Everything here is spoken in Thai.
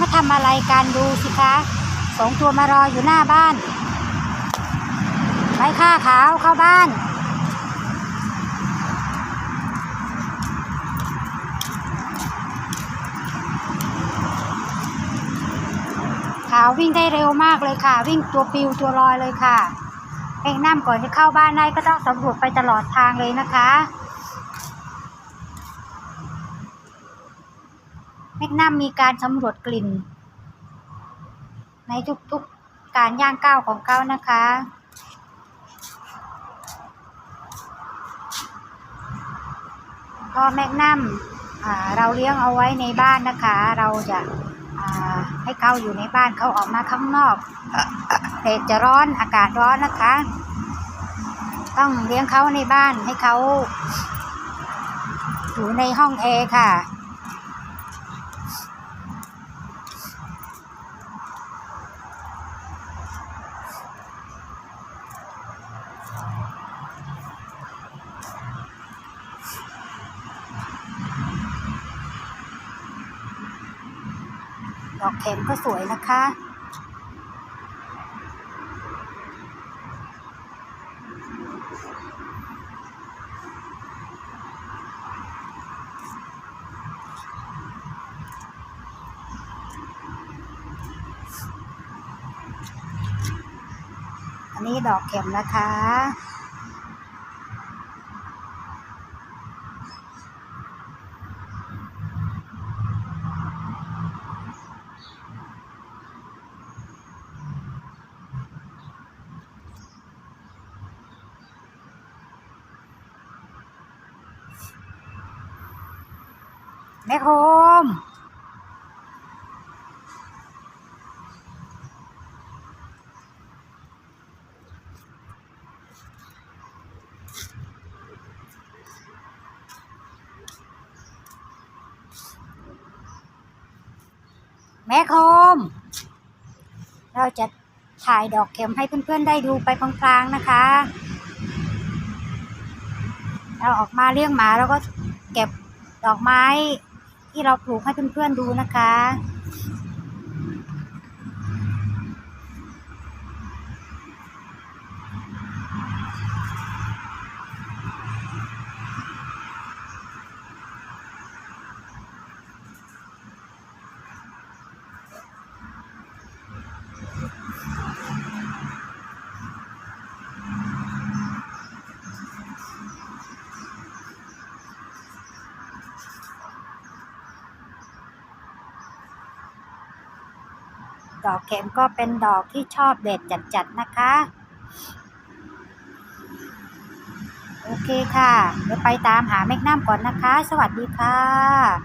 มาทำอะไรกันดูสิคะสองตัวมารออยู่หน้าบ้านไปค่าขาวเข้าบ้านขาววิ่งได้เร็วมากเลยค่ะ วิ่งตัวปิวตัวลอยเลยค่ะเองน้ำก่อนจะเข้าบ้านได้ก็ต้องสำรวจไปตลอดทางเลยนะคะ แมกนัมมีการสำรวจกลิ่น ในทุกๆการย่างก้าวของเขานะคะ ก็แมกนัมเราเลี้ยงเอาไว้ในบ้านนะคะ เราจะาให้เขาอยู่ในบ้านเขาออกมาข้างนอกแดดจะร้อนอากาศร้อนนะคะ ต้องเลี้ยงเขาในบ้านให้เขาอยู่ในห้องแอร์ค่ะ ดอกเข็มก็สวยนะคะ อันนี้ดอกเข็มนะคะ แม่โคม แม่โคม เราจะถ่ายดอกเข็มให้เพื่อนๆได้ดูไปพลางๆนะคะ เราออกมาเลี้ยงหมาแล้วก็เก็บดอกไม้ ที่เราปลูกให้เพื่อนๆดูนะคะ ดอกเข็มก็เป็นดอกที่ชอบเด็ดจัดๆนะคะ โอเคค่ะเดี๋ยวไปตามหาแมกนัมก่อนนะคะ สวัสดีค่ะ